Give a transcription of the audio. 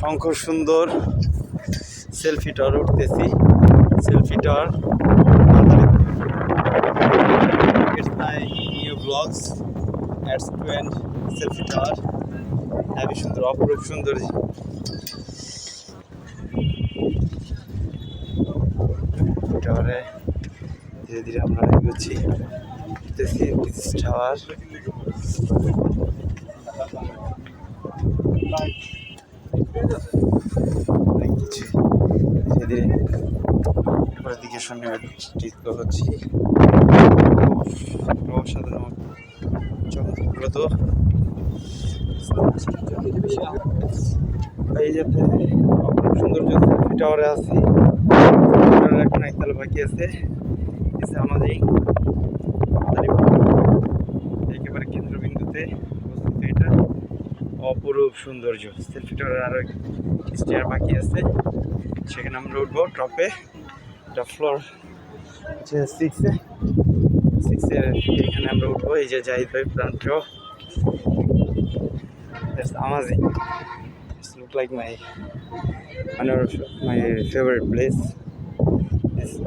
শঙ্কর সুন্দর selfie tower উঠতেছি selfie tower my new vlogs at selfie tower heavy সুন্দর, অপরূপ সুন্দর। টাওয়ারে ধীরে ধীরে আমরা এগোচ্ছি। উঠতেছি টাওয়ার অনেক কিছু ধীরে উপরের দিকে সামনে চিত্র হচ্ছি অসাধারণ চমকপ্রদ এই যে সৌন্দর্য টাওয়ারে আছি এখন একতলা বাকি আছে আমাদের একেবারে কেন্দ্রবিন্দুতে অপরূপ সৌন্দর্য সেলফি টাওয়ারের আরও স্টেয়ার বাকি আছে সেখানে আমরা উঠবো টপে টপ ফ্লোর হচ্ছে সিক্সে সিক্সের এখানে আমরা উঠবো এই যে জাহিদ ভাই প্রান্ত. It's look like my, one of my favorite place. Amazing.